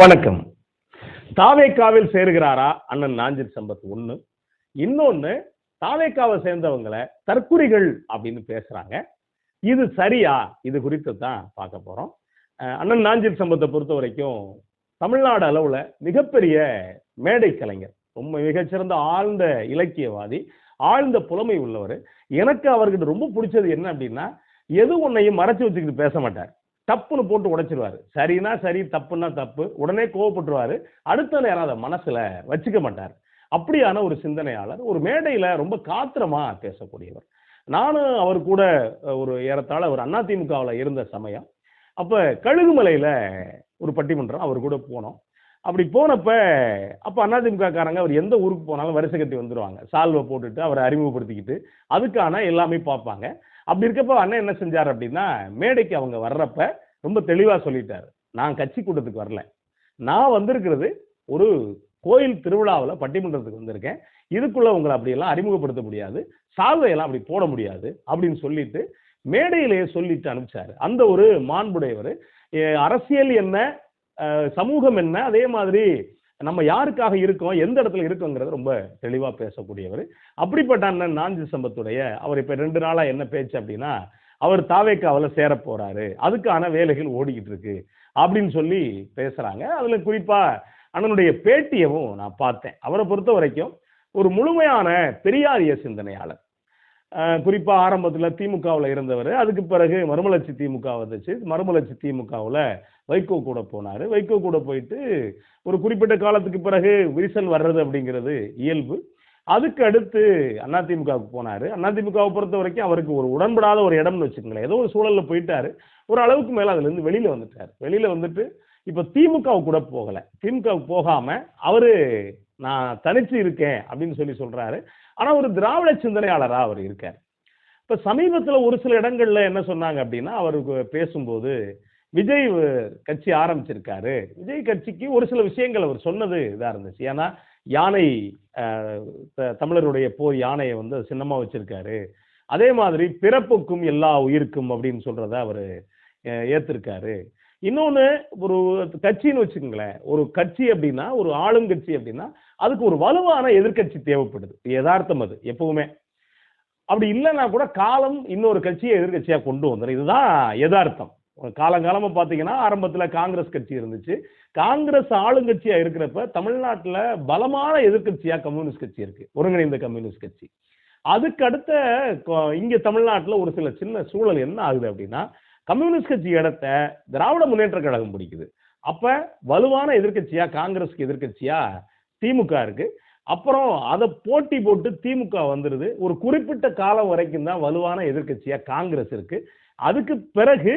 வணக்கம். தாவேக்காவில் சேருகிறாரா அண்ணன் நாஞ்சிர் சம்பத் ஒண்ணு. இன்னொன்னு தாவேக்காவை சேர்ந்தவங்களை தற்குறிகள் அப்படின்னு பேசுறாங்க. இது சரியா? இது குறித்து தான் பார்க்க போறோம். அண்ணன் நாஞ்சிர் சம்பத்தை பொறுத்த வரைக்கும் தமிழ்நாடு அளவுல மிகப்பெரிய மேடை கலைஞர். ரொம்ப மிகச்சிறந்த ஆழ்ந்த இலக்கியவாதி ஆழ்ந்த புலமை உள்ளவர். எனக்கு அவர்கிட்ட ரொம்ப பிடிச்சது என்ன அப்படின்னா எது ஒன்னையும் மறைச்சு வச்சுக்கிட்டு பேச மாட்டார். தப்புன்னு போட்டு உடைச்சிருவாரு. சரினா சரி தப்புன்னா தப்பு. உடனே கோவப்பட்டுருவாரு. அடுத்த நேரம் அதை மனசுல வச்சுக்க மாட்டார். அப்படியான ஒரு சிந்தனையாளர் ஒரு மேடையில ரொம்ப காத்திரமா பேசக்கூடியவர். நானும் அவர் கூட ஒரு ஏறத்தாழ ஒரு அதிமுகவில் இருந்த சமயம். அப்போ கழுகுமலையில் ஒரு பட்டிமன்றம் அவர் கூட போனோம். அப்படி போனப்ப அப்போ அதிமுகக்காரங்க அவர் எந்த ஊருக்கு போனாலும் வரிசை கட்டி வந்துடுவாங்க சால்வை போட்டுட்டு அவரை அறிமுகப்படுத்திக்கிட்டு அதுக்கான எல்லாமே பார்ப்பாங்க. அப்படி இருக்கப்போ அண்ணன் என்ன செஞ்சார் அப்படின்னா மேடைக்கு அவங்க வர்றப்ப ரொம்ப தெளிவாக சொல்லிட்டார். நான் கட்சி கூட்டத்துக்கு வரல. நான் வந்திருக்கிறது ஒரு கோயில் திருவிழாவில் பட்டிமன்றத்துக்கு வந்திருக்கேன். இதுக்குள்ள உங்களை அப்படியெல்லாம் அறிமுகப்படுத்த முடியாது. சால்வையெல்லாம் அப்படி போட முடியாது அப்படின்னு சொல்லிட்டு மேடையிலேயே சொல்லிட்டு அனுப்பிச்சாரு. அந்த ஒரு மாண்புடையவர். அரசியல் என்ன சமூகம் என்ன அதே மாதிரி நம்ம யாருக்காக இருக்கோம் எந்த இடத்துல இருக்கோங்கிறத ரொம்ப தெளிவாக பேசக்கூடியவர். அப்படிப்பட்ட அண்ணன் நாஞ்சி சம்பத்துடைய அவர் இப்போ ரெண்டு நாளாக என்ன பேச்சு அப்படின்னா அவர் தாவேக்காவில் சேர போகிறாரு அதுக்கான வேலைகள் ஓடிக்கிட்டு இருக்கு அப்படின்னு சொல்லி பேசுகிறாங்க அதில் குறிப்பாக அண்ணனுடைய பேட்டியவும் நான் பார்த்தேன். அவரை பொறுத்த வரைக்கும் ஒரு முழுமையான பெரியாரிய சிந்தனையாளர். குறிப்பாக குறிப்பா ஆரம்பத்துல திமுகவில் இருந்தவர். அதுக்கு பிறகு மறுமலர்ச்சி திமுக வந்துச்சு. மறுமலர்ச்சி திமுகவில் வைகோ கூட போனார். வைகோ கூட போயிட்டு ஒரு குறிப்பிட்ட காலத்துக்கு பிறகு விரிசல் வர்றது அப்படிங்கிறது இயல்பு. அதுக்கு அடுத்து அதிமுகவுக்கு போனார். அதிமுகவை பொறுத்த வரைக்கும் அவருக்கு ஒரு உடன்படாத ஒரு இடம்னு வச்சுக்கோங்களேன். ஏதோ ஒரு சூழலில் போயிட்டாரு. ஒரு அளவுக்கு மேலே அதுலேருந்து வெளியில் வந்துட்டார். வெளியில் வந்துட்டு இப்போ திமுகவுக்கு கூட போகலை. திமுகவுக்கு போகாமல் அவர் நான் தனித்து இருக்கேன் அப்படின்னு சொல்லி சொல்கிறாரு ஆனால் ஒரு திராவிட சிந்தனையாளராக அவர் இருக்கார். இப்போ சமீபத்தில் ஒரு சில இடங்களில் என்ன சொன்னாங்க அப்படின்னா அவருக்கு பேசும்போது விஜய் கட்சி ஆரம்பிச்சிருக்காரு. விஜய் கட்சிக்கு ஒரு சில விஷயங்கள் அவர் சொன்னது இதாக இருந்துச்சு. ஏன்னா யானை த- தமிழருடைய போர் யானையை வந்து சின்னமாக வச்சிருக்காரு. அதே மாதிரி பிறப்புக்கும் எல்லா உயிருக்கும் அப்படின்னு சொல்கிறத அவர் ஏற்றிருக்காரு இன்னொன்று ஒரு கட்சின்னு வச்சுக்கோங்களேன். ஒரு கட்சி அப்படின்னா ஒரு ஆளும் கட்சி அப்படின்னா அதுக்கு ஒரு வலுவான எதிர்க்கட்சி தேவைப்படுது. யதார்த்தம் அது எப்பவுமே. அப்படி இல்லைன்னா கூட காலம் இன்னொரு கட்சியை எதிர்கட்சியாக கொண்டு வந்துடும் இதுதான் யதார்த்தம். காலங்காலமாக பார்த்தீங்கன்னா ஆரம்பத்தில் காங்கிரஸ் கட்சி இருந்துச்சு. காங்கிரஸ் ஆளுங்கட்சியாக இருக்கிறப்ப தமிழ்நாட்டில் பலமான எதிர்கட்சியாக கம்யூனிஸ்ட் கட்சி இருக்கு. ஒருங்கிணைந்த கம்யூனிஸ்ட் கட்சி. அதுக்கு அடுத்த இங்கே தமிழ்நாட்டில் ஒரு சில சின்ன சூழல் என்ன ஆகுது அப்படின்னா கம்யூனிஸ்ட் கட்சி இடத்த திராவிட முன்னேற்ற கழகம் பிடிக்குது. அப்ப வலுவான எதிர்கட்சியா காங்கிரஸ்க்கு எதிர்கட்சியா திமுக இருக்கு. அப்புறம் அதை போட்டி போட்டு திமுக வந்துடுது ஒரு குறிப்பிட்ட காலம் வரைக்கும் தான் வலுவான எதிர்கட்சியா காங்கிரஸ் இருக்கு. அதுக்கு பிறகு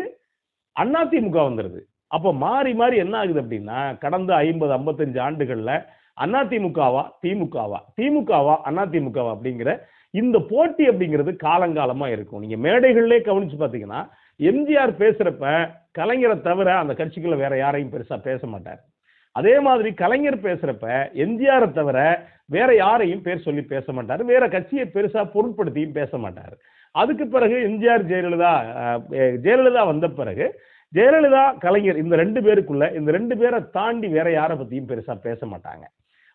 அண்ணா திமுக வந்துடுது அப்போ மாறி மாறி என்ன ஆகுது அப்படின்னா கடந்த ஐம்பது ஐம்பத்தஞ்சு ஆண்டுகளில் அண்ணா திமுகவா திமுகவா திமுகவா அண்ணா திமுகவா அப்படிங்கிற இந்த போட்டி அப்படிங்கிறது காலங்காலமாக இருக்கும். நீங்கள் மேடைகள்லேயே கவனிச்சு பார்த்தீங்கன்னா எம்ஜிஆர் பேசுறப்ப கலைஞரை தவிர அந்த கட்சிக்குள்ள வேற யாரையும் பெருசா பேச மாட்டார். அதே மாதிரி கலைஞர் பேசுறப்ப எம்ஜிஆரை தவிர வேற யாரையும் பேர் சொல்லி பேச மாட்டார். வேற கட்சியை பெருசா பொருட்படுத்தியும் பேச மாட்டார். அதுக்கு பிறகு எம்ஜிஆர் ஜெயலலிதா ஜெயலலிதா வந்த பிறகு ஜெயலலிதா கலைஞர் இந்த ரெண்டு பேருக்குள்ள இந்த ரெண்டு பேரை தாண்டி வேற யாரை பத்தியும் பெருசா பேச மாட்டாங்க.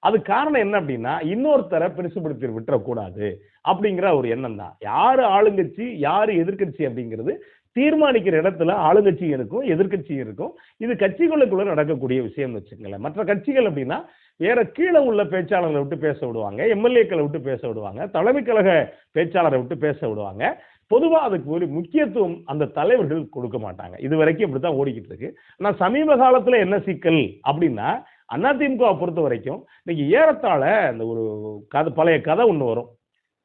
அது காரணம் என்ன அப்படின்னா இன்னொருத்தரை பெருசுபடுத்தி விட்டுறக்கூடாது அப்படிங்கிற ஒரு எண்ணம் தான். யாரு ஆளுங்கட்சி யாரு எதிர்க்கட்சி அப்படிங்கிறது தீர்மானிக்கிற இடத்துல ஆளுங்கட்சி இருக்கும் எதிர்க்கட்சி இருக்கும். இது கட்சிகளுக்குள்ள நடக்கக்கூடிய விஷயம் வச்சுக்கங்களேன். மற்ற கட்சிகள் அப்படின்னா வேற கீழே உள்ள பேச்சாளர்களை விட்டு பேச விடுவாங்க எம்எல்ஏக்களை விட்டு பேச விடுவாங்க தலைமை கழக பேச்சாளரை விட்டு பேச விடுவாங்க. பொதுவாக அதுக்கு ஒரு முக்கியத்துவம் அந்த தலைவர்கள் கொடுக்க மாட்டாங்க. இது வரைக்கும் இப்படி தான் ஓடிக்கிட்டு இருக்கு. ஆனால் சமீப காலத்தில் என்ன சிக்கல் அப்படின்னா அதிமுகவை பொறுத்த வரைக்கும் இன்னைக்கு ஏறத்தாழ அந்த ஒரு கதை பழைய கதை ஒன்று வரும்.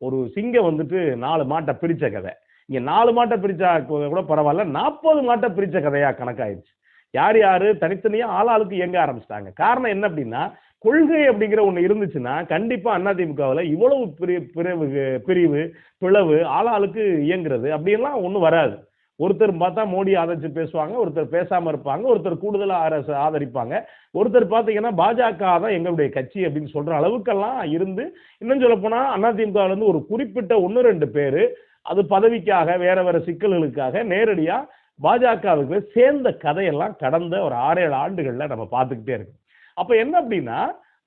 ஒரு சிங்கம் வந்துட்டு நாலு மாட்டை பிரித்த கதை. இங்க நாலு மாட்டை பிரிச்சா கூட கூட பரவாயில்ல நாற்பது மாட்டை பிரிச்ச கதையா கணக்காயிருச்சு யார் யாரு? தனித்தனியா ஆளுக்கு இயங்க ஆரம்பிச்சிட்டாங்க. காரணம் என்ன அப்படின்னா கொள்கை அப்படிங்கிற ஒன்று இருந்துச்சுன்னா கண்டிப்பா அதிமுகவில் இவ்வளவு பிரி பிரிவு பிரிவு பிளவு ஆளாளுக்கு இயங்குறது அப்படியெல்லாம் ஒன்றும் வராது. ஒருத்தர் பார்த்தா மோடி ஆதரிச்சு பேசுவாங்க ஒருத்தர் பேசாம இருப்பாங்க ஒருத்தர் கூடுதலாக ஆதரிப்பாங்க. ஒருத்தர் பார்த்தீங்கன்னா பாஜக தான் எங்களுடைய கட்சி அப்படின்னு சொல்ற அளவுக்கெல்லாம் இருந்து இன்னும் சொல்ல போனா அதிமுகல இருந்து ஒரு குறிப்பிட்ட ஒன்று ரெண்டு பேர் அது பதவிக்காக வேற வேற சிக்கல்களுக்காக நேரடியா பாஜகவுக்கு சேர்ந்த கதையெல்லாம் கடந்த ஒரு ஆறு ஏழு ஆண்டுகள்ல நம்ம பார்த்துக்கிட்டே இருக்கோம். அப்ப என்ன அப்படின்னா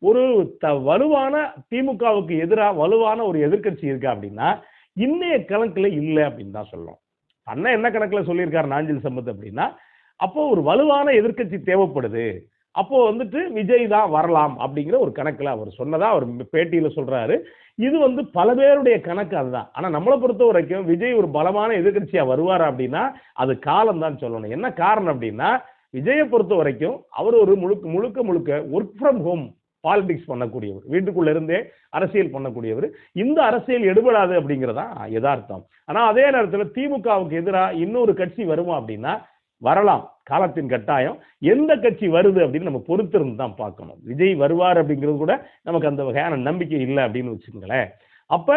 ஒரு த வலுவான திமுகவுக்கு எதிராக வலுவான ஒரு எதிர்க்கட்சி இருக்கா அப்படின்னா இன்னைய கணக்குல இல்லை அப்படின்னு தான் சொல்லணும் அண்ணன் என்ன கணக்குல சொல்லியிருக்காரு நாஞ்சில் சம்பத் அப்படின்னா அப்போ ஒரு வலுவான எதிர்க்கட்சி தேவைப்படுது. அப்போ வந்துட்டு விஜய் தான் வரலாம் அப்படிங்கிற ஒரு கணக்குல அவர் சொன்னதா அவர் பேட்டியில சொல்றாரு. இது வந்து பல பேருடைய கணக்கு அதுதான். ஆனா நம்மளை பொறுத்த வரைக்கும் விஜய் ஒரு பலமான எதிர்க்கட்சியா வருவார் அப்படின்னா அது காலம் தான் சொல்லணும். என்ன காரணம் அப்படின்னா விஜயை பொறுத்த வரைக்கும் அவர் ஒரு முழுக்க முழுக்க முழுக்க ஒர்க் ஃப்ரம் ஹோம் பாலிடிக்ஸ் பண்ணக்கூடியவர். வீட்டுக்குள்ள இருந்தே அரசியல் பண்ணக்கூடியவர். இந்த அரசியல் எடுபடாது அப்படிங்கிறதா யதார்த்தம். ஆனா அதே நேரத்தில் திமுகவுக்கு எதிராக இன்னொரு கட்சி வருமா அப்படின்னா வரலாம். காலத்தின் கட்டாயம் எந்த கட்சி வருது அப்படின்னு நம்ம பொறுத்திருந்து தான் பார்க்கணும். விஜய் வருவார் அப்படிங்கிறது கூட நமக்கு அந்த வகையான நம்பிக்கை இல்லை அப்படின்னு வச்சுக்கோங்களேன். அப்போ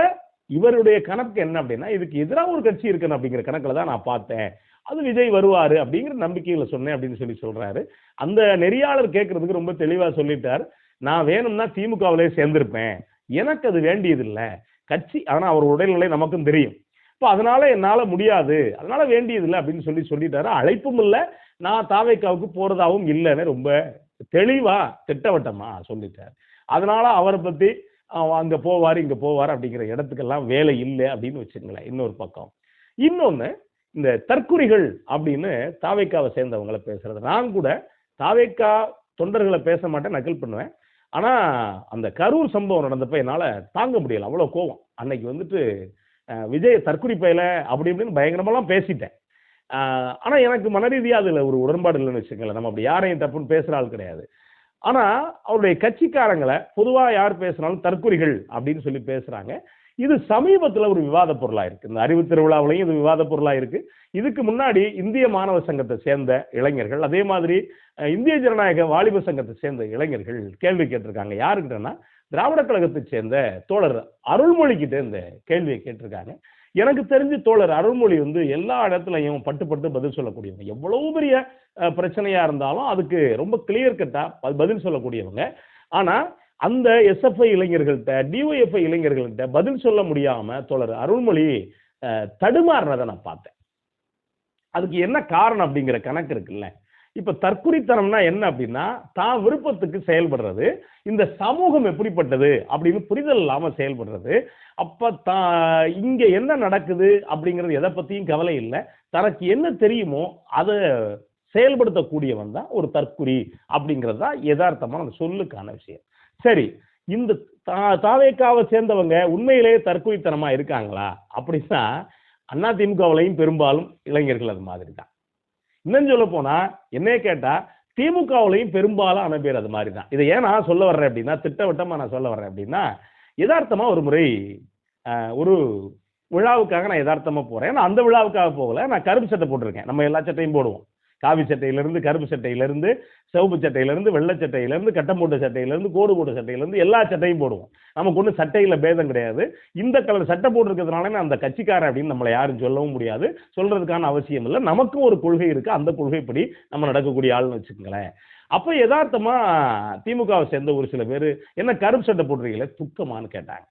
இவருடைய கணக்கு என்ன அப்படின்னா இதுக்கு எதிராக ஒரு கட்சி இருக்கணும் அப்படிங்கிற கணக்கில் தான் நான் பார்த்தேன். அது விஜய் வருவார் அப்படிங்கிற நம்பிக்கையில் சொன்னேன் அப்படின்னு சொல்லி சொல்கிறாரு அந்த நெறியாளர் கேட்குறதுக்கு ரொம்ப தெளிவாக சொல்லிட்டார். நான் வேணும்னா திமுகவிலே சேர்ந்திருப்பேன். எனக்கு அது வேண்டியதில்லை. கட்சி ஆனால் அவர் உடல்நிலை நமக்கும் தெரியும். இப்போ அதனால என்னால் முடியாது. அதனால வேண்டியதில்லை அப்படின்னு சொல்லி சொல்லிட்டாரு. அழைப்பும் இல்லை. நான் தாவைக்காவுக்கு போகிறதாவும் இல்லைன்னு ரொம்ப தெளிவா திட்டவட்டமா சொல்லிட்டார். அதனால அவரை பத்தி அங்கே போவார் இங்கே போவார் அப்படிங்கிற இடத்துக்கெல்லாம் வேலை இல்லை அப்படின்னு வச்சுங்களேன் இன்னொரு பக்கம். இன்னொன்று இந்த தற்குறிகள் அப்படின்னு தாவைக்காவை சேர்ந்தவங்களை பேசுறது. நான் கூட தாவைக்கா தொண்டர்களை பேச மாட்டேன் நக்கல் பண்ணுவேன். ஆனால் அந்த கரூர் சம்பவம் நடந்தப்ப என்னால் தாங்க முடியலை. அவ்வளோ கோவம். அன்னைக்கு வந்துட்டு விஜய் தற்குறி பயில அப்படி இப்படின்னு பயங்கரமெல்லாம் பேசிட்டேன். ஆனால் எனக்கு மனரீதியாக அதில் ஒரு உடன்பாடு இல்லைன்னு வச்சுக்கல நம்ம அப்படி யாரையும் தப்புன்னு பேசுகிற ஆள் கிடையாது. ஆனால் அவருடைய கட்சிக்காரங்களை பொதுவாக யார் பேசினாலும் தற்குறிகள் அப்படின்னு சொல்லி பேசுகிறாங்க இது சமீபத்தில் ஒரு விவாத பொருளாக இருக்குது இந்த அறிவு திருவிழாவிலையும் இது விவாத பொருளாக இருக்குது இதுக்கு முன்னாடி இந்திய மாணவ சங்கத்தை சேர்ந்த இளைஞர்கள் அதே மாதிரி இந்திய ஜனநாயக வாலிப சங்கத்தை சேர்ந்த இளைஞர்கள் கேள்வி கேட்டிருக்காங்க. யாருக்கிட்டன்னா திராவிட கழகத்தை சேர்ந்த தோழர் அருள்மொழி கிட்ட இந்த கேள்வியை கேட்டிருக்காங்க. எனக்கு தெரிஞ்சு தோழர் அருள்மொழி வந்து எல்லா இடத்துலையும் பட்டு பட்டு பதில் சொல்லக்கூடியவங்க. எவ்வளவு பெரிய பிரச்சனையா இருந்தாலும் அதுக்கு ரொம்ப கிளியர் கட்டா பதில் சொல்லக்கூடியவங்க. ஆனா அந்த எஸ்எஃப்ஐ இளைஞர்கள்ட்ட டிஒஎஃப்ஐ இளைஞர்கள்ட்ட பதில் சொல்ல முடியாம தோழர் அருள்மொழி தடுமாறினதை தடுமாறுனதை நான் பார்த்தேன். அதுக்கு என்ன காரணம் அப்படிங்கிற கணக்கு இருக்குல்ல? இப்ப தற்குறித்தனம்னா என்ன அப்படின்னா தான் விருப்பத்துக்கு செயல்படுறது இந்த சமூகம் எப்படிப்பட்டது அப்படின்னு புரிதல் இல்லாம செயல்படுறது. அப்ப தான் இங்க என்ன நடக்குது அப்படிங்கிறது எதை பத்தியும் கவலை இல்லை. தனக்கு என்ன தெரியுமோ அதை செயல்படுத்தக்கூடியவன் தான் ஒரு தற்குறி அப்படிங்கிறது தான் யதார்த்தமான அந்த சொல்லுக்கான விஷயம். சரி இந்த தா- தாவேக்காவை சேர்ந்தவங்க உண்மையிலேயே தற்குறித்தனமா இருக்காங்களா அப்படின்னா அண்ணா பெரும்பாலும் இளைஞர்கள் அது மாதிரி தான் இன்னும் சொல்ல போனா என்னைய கேட்டா திமுகவுலையும் பெரும்பாலான பேர் அது மாதிரி தான். இதை ஏன் நான் சொல்ல வர்றேன் அப்படின்னா திட்டவட்டமா நான் சொல்ல வர்றேன் அப்படின்னா யதார்த்தமா ஒரு முறை ஒரு விழாவுக்காக நான் யதார்த்தமா போறேன். நான் அந்த விழாவுக்காக போகல. நான் கருப்பு சட்டை போட்டிருக்கேன். நம்ம எல்லா சட்டையும் போடுவோம். காவி சட்டையிலிருந்து கருப்பு சட்டையிலிருந்து சிவப்பு சட்டையிலிருந்து வெள்ளை சட்டையிலிருந்து கட்டம் போட்ட சட்டையிலிருந்து கோடு போட்ட சட்டையிலிருந்து எல்லா சட்டையும் போடுவோம். நமக்கு ஒன்றும் சட்டையில் பேதம் கிடையாது. இந்த கலர் சட்டை போட்டிருக்கிறதுனால அந்த கட்சிக்காரன் அப்படின்னு நம்மளை யாரும் சொல்லவும் முடியாது. சொல்றதுக்கான அவசியம் இல்லை. நமக்கும் ஒரு கொள்கை இருக்கு. அந்த கொள்கைப்படி நம்ம நடக்கக்கூடிய ஆள்னு வச்சுக்கோங்களேன். அப்போ யதார்த்தமா திமுகவை சேர்ந்த ஒரு சில பேர் என்ன கருப்பு சட்டை போடுறீங்களே துக்கமான்னு கேட்டாங்க.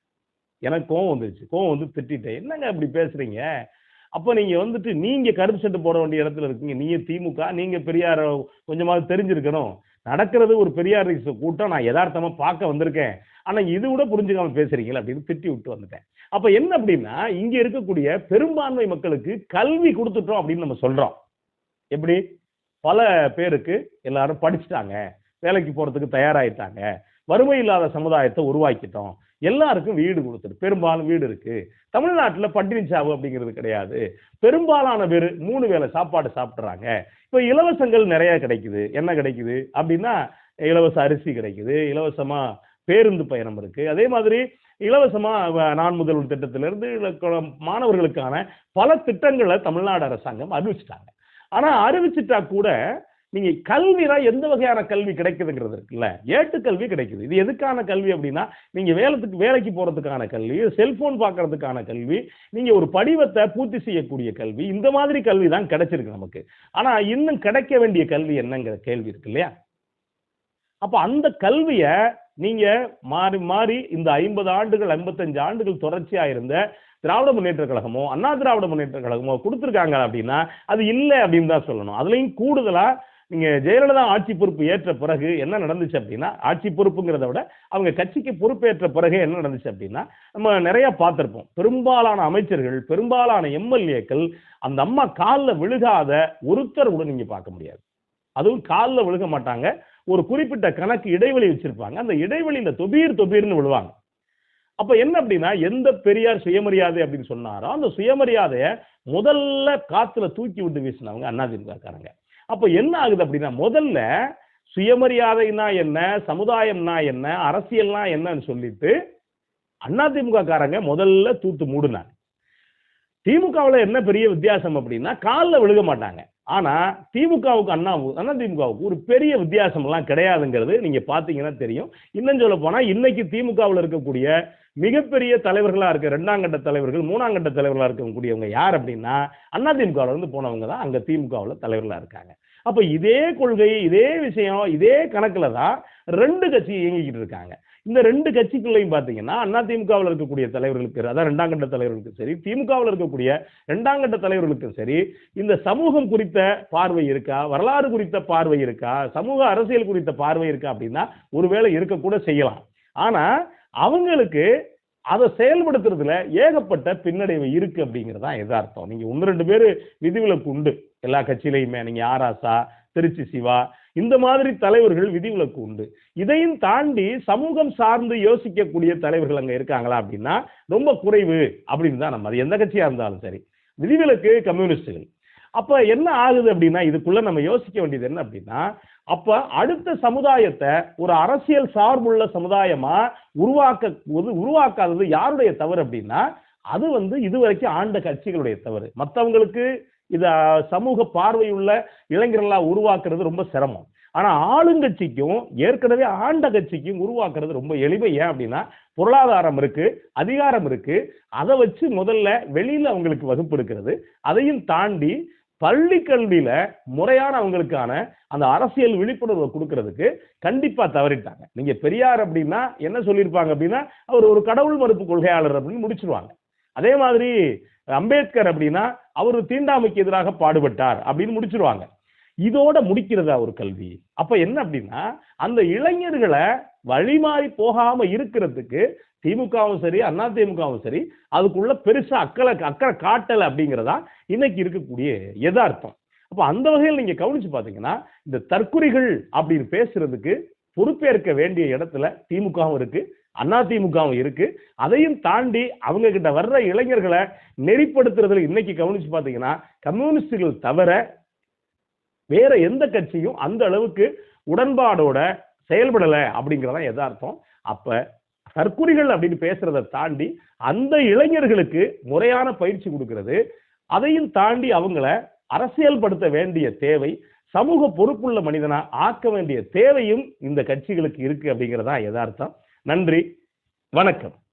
எனக்கு கோவம் வந்துருச்சு. கோவம் வந்து திட்டிட்டேன். என்னங்க இப்படி பேசுறீங்க? அப்போ நீங்க வந்துட்டு நீங்க கருப்பு சட்டை போட வேண்டிய இடத்துல இருக்கீங்க. நீங்க திமுக நீங்க பெரியார கொஞ்சமாவது தெரிஞ்சிருக்கணும். நடக்கிறது ஒரு பெரியார் கூட்டம். நான் யதார்த்தமா பார்க்க வந்திருக்கேன். ஆனால் இது கூட புரிஞ்சுக்காம பேசுறீங்களா அப்படின்னு திட்டி விட்டு வந்துட்டேன். அப்போ என்ன அப்படின்னா இங்கே இருக்கக்கூடிய பெரும்பான்மை மக்களுக்கு கல்வி கொடுத்துட்டோம் அப்படின்னு நம்ம சொல்கிறோம் எப்படி? பல பேருக்கு எல்லாரும் படிச்சுட்டாங்க வேலைக்கு போகிறதுக்கு தயாராகிட்டாங்க வறுமை இல்லாத சமுதாயத்தை உருவாக்கிட்டோம். எல்லாருக்கும் வீடு கொடுத்துட்டு பெரும்பாலும் வீடு இருக்கு. தமிழ்நாட்டில் பட்டினி சாவு அப்படிங்கிறது கிடையாது. பெரும்பாலான பேர் மூணு வேளை சாப்பாடு சாப்பிட்றாங்க இப்போ இலவசங்கள் நிறைய கிடைக்குது. என்ன கிடைக்குது? அப்படின்னா இலவச அரிசி கிடைக்குது இலவசமாக பேருந்து பயணம் இருக்கு. அதே மாதிரி இலவசமாக நான் முதல்வர் திட்டத்திலிருந்து மாணவர்களுக்கான பல திட்டங்களை தமிழ்நாடு அரசாங்கம் அறிவிச்சிட்டாங்க. ஆனால் அறிவிச்சிட்டா கூட நீங்கள் கல்வினா எந்த வகையான கல்வி கிடைக்குதுங்கிறது இருக்குல்ல? ஏட்டு கல்வி கிடைக்குது. இது எதுக்கான கல்வி அப்படின்னா நீங்கள் வேலைக்கு வேலைக்கு போகிறதுக்கான கல்வி செல்ஃபோன் பார்க்கறதுக்கான கல்வி நீங்கள் ஒரு படிவத்தை பூர்த்தி செய்யக்கூடிய கல்வி இந்த மாதிரி கல்வி தான் கிடைச்சிருக்கு நமக்கு. ஆனால் இன்னும் கிடைக்க வேண்டிய கல்வி என்னங்கிற கேள்வி இருக்கு இல்லையா? அப்போ அந்த கல்வியை நீங்க மாறி மாறி இந்த ஐம்பது ஆண்டுகள் ஐம்பத்தஞ்சு ஆண்டுகள் தொடர்ச்சியா இருந்த திராவிட முன்னேற்ற கழகமோ அண்ணா திராவிட முன்னேற்ற கழகமோ கொடுத்துருக்காங்க அப்படின்னா அது இல்லை அப்படின்னு தான் சொல்லணும். அதுலேயும் கூடுதலாக நீங்கள் ஜெயலலிதா ஆட்சி பொறுப்பு ஏற்ற பிறகு என்ன நடந்துச்சு அப்படின்னா ஆட்சி பொறுப்புங்கிறத விட அவங்க கட்சிக்கு பொறுப்பேற்ற பிறகு என்ன நடந்துச்சு அப்படின்னா நம்ம நிறையா பார்த்துருப்போம். பெரும்பாலான அமைச்சர்கள் பெரும்பாலான எம்எல்ஏக்கள் அந்த அம்மா காலில் விழுகாத ஒருத்தர் கூட நீங்கள் பார்க்க முடியாது. அதுவும் காலில் விழுக மாட்டாங்க. ஒரு குறிப்பிட்ட கணக்கு இடைவெளி வச்சிருப்பாங்க. அந்த இடைவெளியில தொபீர் தொபீர்னு விழுவாங்க. அப்ப என்ன அப்படின்னா எந்த பெரியார் சுயமரியாதை அப்படின்னு சொன்னாரோ அந்த சுயமரியாதையை முதல்ல காத்துல தூக்கி விட்டு வீசினவங்க அதிமுகக்காரங்க அப்ப என்ன ஆகுது அப்படின்னா முதல்ல சுயமரியாதைனா என்ன சமுதாயம்னா என்ன அரசியல்னா என்னன்னு சொல்லிட்டு அதிமுக காரங்க முதல்ல தூத்து மூடுனாங்க. திமுகவில் என்ன பெரிய வித்தியாசம் அப்படின்னா காலில் விழுக மாட்டாங்க. ஆனால் திமுகவுக்கு அண்ணாவுக்கு அண்ணா திமுகவுக்கு ஒரு பெரிய வித்தியாசமெல்லாம் கிடையாதுங்கிறது நீங்கள் பார்த்தீங்கன்னா தெரியும். இன்னும் சொல்ல போனால் இன்னைக்கு திமுகவில் இருக்கக்கூடிய மிகப்பெரிய தலைவர்களாக இருக்க ரெண்டாம் கட்ட தலைவர்கள் மூணாம் கட்ட தலைவர்களாக இருக்கக்கூடியவங்க யார் அப்படின்னா அண்ணா திமுகவில் இருந்து போனவங்க தான் அங்கே திமுகவில் தலைவர்களாக இருக்காங்க. அப்போ இதே கொள்கை இதே விஷயம் இதே கணக்கில் தான் ரெண்டு கட்சி இயங்கிக்கிட்டு இருக்காங்க. இந்த ரெண்டு கட்சிக்குள்ளேயும் பார்த்தீங்கன்னா அண்ணா திமுகவில் இருக்கக்கூடிய தலைவர்களுக்கு அதான் ரெண்டாம் கட்ட தலைவர்களுக்கும் சரி திமுகவில் இருக்கக்கூடிய ரெண்டாம் கட்ட தலைவர்களுக்கும் சரி இந்த சமூகம் குறித்த பார்வை இருக்கா வரலாறு குறித்த பார்வை இருக்கா சமூக அரசியல் குறித்த பார்வை இருக்கா அப்படின்னா ஒருவேளை இருக்கக்கூட செய்யலாம். ஆனால் அவங்களுக்கு அதை செயல்படுத்துறதுல ஏகப்பட்ட பின்னடைவு இருக்கு அப்படிங்கிறதான் எதார்த்தம். நீங்க ஒன்று ரெண்டு பேர் விதிவிலக்கு உண்டு. எல்லா கட்சியிலையுமே நீங்க ஆராசா திருச்சி சிவா இந்த மாதிரி தலைவர்கள் விதிவிலக்கு உண்டு. இதையும் தாண்டி சமூகம் சார்ந்து யோசிக்கக்கூடிய தலைவர்கள் அங்கே இருக்காங்களா அப்படின்னா ரொம்ப குறைவு அப்படின்னு தான் நம்ம அது எந்த கட்சியாக இருந்தாலும் சரி. விதிவிலக்கு கம்யூனிஸ்டுகள். அப்போ என்ன ஆகுது அப்படின்னா இதுக்குள்ள நம்ம யோசிக்க வேண்டியது என்ன அப்படின்னா அப்ப அடுத்த சமுதாயத்தை ஒரு அரசியல் சார்புள்ள சமுதாயமா உருவாக்க உருவாக்காதது யாருடைய தவறு அப்படின்னா அது வந்து இதுவரைக்கும் ஆண்ட கட்சிகளுடைய தவறு. மற்றவங்களுக்கு இத சமூக பார்வையுள்ள இளைஞர்களா உருவாக்குறது ரொம்ப சிரமம். ஆனா ஆளுங்கட்சிக்கும் ஏற்கனவே ஆண்ட கட்சிக்கும் உருவாக்குறது ரொம்ப எளிமை. ஏன் அப்படின்னா பொருளாதாரம் இருக்கு அதிகாரம் இருக்கு. அதை வச்சு முதல்ல வெளியில அவங்களுக்கு வகுப்பு எடுக்கிறது அதையும் தாண்டி பள்ளி கல்வியில முறையான அவங்களுக்கான அந்த அரசியல் விழிப்புணர்வை கொடுக்கறதுக்கு கண்டிப்பா தவறிட்டாங்க. நீங்க பெரியார் அப்படின்னா என்ன சொல்லியிருப்பாங்க அப்படின்னா அவர் ஒரு கடவுள் மறுப்பு கொள்கையாளர் அப்படின்னு முடிச்சிருவாங்க. அதே மாதிரி அம்பேத்கர் அப்படின்னா அவர் தீண்டாமைக்கு எதிராக பாடுபட்டார் அப்படின்னு முடிச்சிருவாங்க. இதோட முடிக்கிறதா ஒரு கல்வி. அப்ப என்ன அப்படின்னா அந்த இளைஞர்களை வழிமாறி போகாம இருக்கிறதுக்கு திமுகவும் சரி அண்ணா திமுகவும் சரி அதுக்குள்ள பெருசா அக்கறை அக்கறை காட்டலை அப்படிங்கிறதா இன்னைக்கு இருக்கக்கூடிய எதார்த்தம் அப்ப அந்த வகையில் நீங்க கவனிச்சு பாத்தீங்கன்னா இந்த தற்குறிகள் அப்படின்னு பேசுறதுக்கு பொறுப்பேற்க வேண்டிய இடத்துல திமுகவும் இருக்கு அண்ணா திமுகவும் இருக்கு. அதையும் தாண்டி அவங்க கிட்ட வர்ற இளைஞர்களை நெறிப்படுத்துறதுல இன்னைக்கு கவனிச்சு பார்த்தீங்கன்னா கம்யூனிஸ்டுகள் தவிர வேற எந்த கட்சியும் அந்த அளவுக்கு உடன்பாடோட செயல்படலை அப்படிங்கிறதா எதார்த்தம் அப்ப தற்குறிகள் அப்படின்னு பேசுறதை தாண்டி அந்த இளைஞர்களுக்கு முறையான பயிற்சி கொடுக்கறது. அதையும் தாண்டி அவங்கள அரசியல்படுத்த வேண்டிய தேவை சமூக பொறுப்புள்ள மனிதனா ஆக்க வேண்டிய தேவையும் இந்த கட்சிகளுக்கு இருக்கு அப்படிங்கிறதா யதார்த்தம். நன்றி. வணக்கம்.